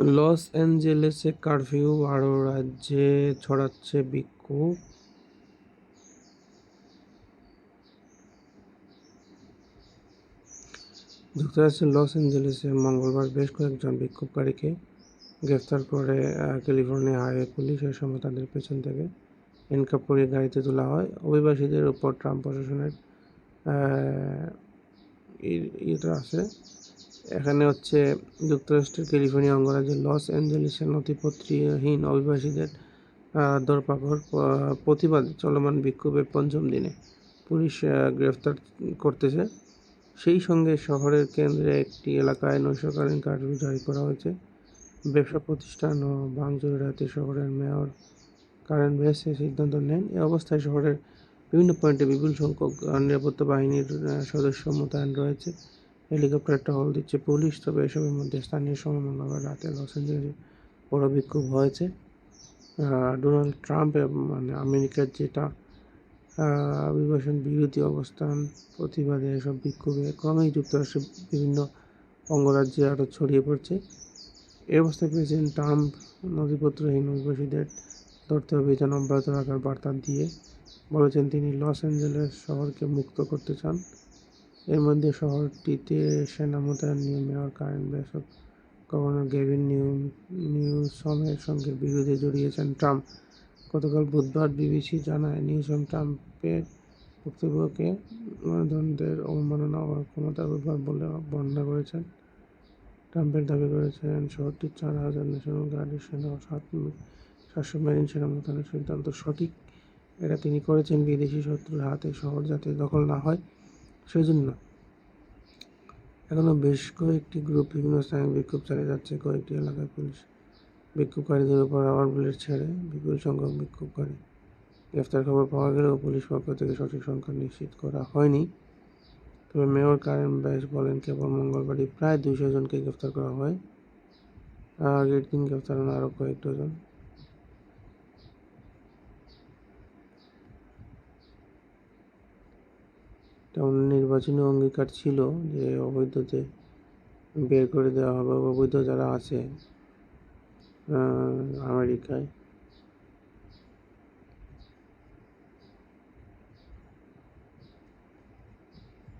Loss অ্যাঞ্জেলেসে curfew আরও রাজ্যে ছড়াচ্ছে বিক্ষোভ। যুক্তরাষ্ট্রের লস অ্যাঞ্জেলেসে মঙ্গলবার বেশ কয়েকজন বিক্ষোভকারীকে গ্রেফতার করে ক্যালিফোর্নিয়া হাইওয়ে পুলিশ সময় তাদের পেছন থেকে হ্যান্ডকাপ করিয়ে গাড়িতে তোলা হয়। অভিবাসীদের উপর ট্রাম্প প্রশাসনের ইয়েটা আছে। এখানে হচ্ছে যুক্তরাষ্ট্রের ক্যালিফোর্নিয়া, অঙ্গরাজ্যের লস অ্যাঞ্জেলেসের নথিপত্রহীন অভিবাসীদের ধরপাকড় প্রতিবাদে চলমান বিক্ষোভের পঞ্চম দিনে পুলিশ গ্রেফতার করতেছে। সেই সঙ্গে শহরের কেন্দ্রে একটি এলাকায় নৈশকালীন কার্ফিউ জারি করা হয়েছে। ব্যবসা প্রতিষ্ঠান ও ভাঙচুর এড়াতে শহরের মেয়র কারেন এই সিদ্ধান্ত নেন। এ অবস্থায় শহরের বিভিন্ন পয়েন্টে বিপুল সংখ্যক নিরাপত্তা বাহিনীর সদস্য মোতায়েন রয়েছে। হেলিকপ্টার টহল দিচ্ছে পুলিশ। তবে এসবের মধ্যে স্থানীয় সময় মঙ্গলবার রাতে লস অ্যাঞ্জেলেসে বড় বিক্ষোভ হয়েছে। ডোনাল্ড ট্রাম্প মানে আমেরিকার যেটা অভিবাসন বিরোধী অবস্থান, প্রতিবাদে এসব বিক্ষোভে ক্রমেই যুক্তরাষ্ট্রের বিভিন্ন অঙ্গরাজ্যে আরও ছড়িয়ে পড়ছে। এ অবস্থায় প্রেসিডেন্ট ট্রাম্প নথিপত্রহীন অভিবাসীদের ধরতে অভিযান অব্যাহত রাখার বার্তা দিয়ে বলেছেন, তিনি লস অ্যাঞ্জেলেস শহরকে মুক্ত করতে চান। এর মধ্যে শহরটিতে সেনা মোতায়েন নিয়ে mayor Karen Bass governor Gavin New নিউসমের সঙ্গে বিরোধে জড়িয়েছেন ট্রাম্প। গতকাল বুধবার বিবিসি জানায়, নিউসম ট্রাম্পের বক্তব্যকে গণতন্ত্রের অবমাননা ও ক্ষমতার ব্যাপার বলে বর্ণনা করেছেন। ট্রাম্পের দাবি করেছেন শহরটির চার হাজার ন্যাশনাল গার্ডের সেনা ও সাত সাতশো মেরিন সেনা মোতায়েনের সিদ্ধান্ত সঠিক। এটা তিনি করেছেন বিদেশি শত্রুর হাতে, শহর যাতে দখল না হয়। সেজন্য এখনও বেশ কয়েকটি গ্রুপ, বিভিন্ন স্থানে বিক্ষোভ চালিয়ে যাচ্ছে। কয়েকটি এলাকায় পুলিশ বিক্ষোভকারীদের উপর রাবার বুলেট ছেড়ে বিপুল সংখ্যক বিক্ষোভকারী গ্রেফতার খবর পাওয়া গেলেও পুলিশ পক্ষ থেকে সঠিক সংখ্যা নিশ্চিত করা হয়নি। তবে মেয়র কারেন ব্যাস বলেন, কেবল মঙ্গলবারই প্রায় দুশো জনকে গ্রেফতার করা হয়। আগের দিন গ্রেফতার হন আরও কয়েক ডজন তেমন নির্বাচনী অঙ্গীকার ছিল যে অবৈধতে বের করে দেওয়া হবে অবৈধ যারা আছে আমেরিকায়।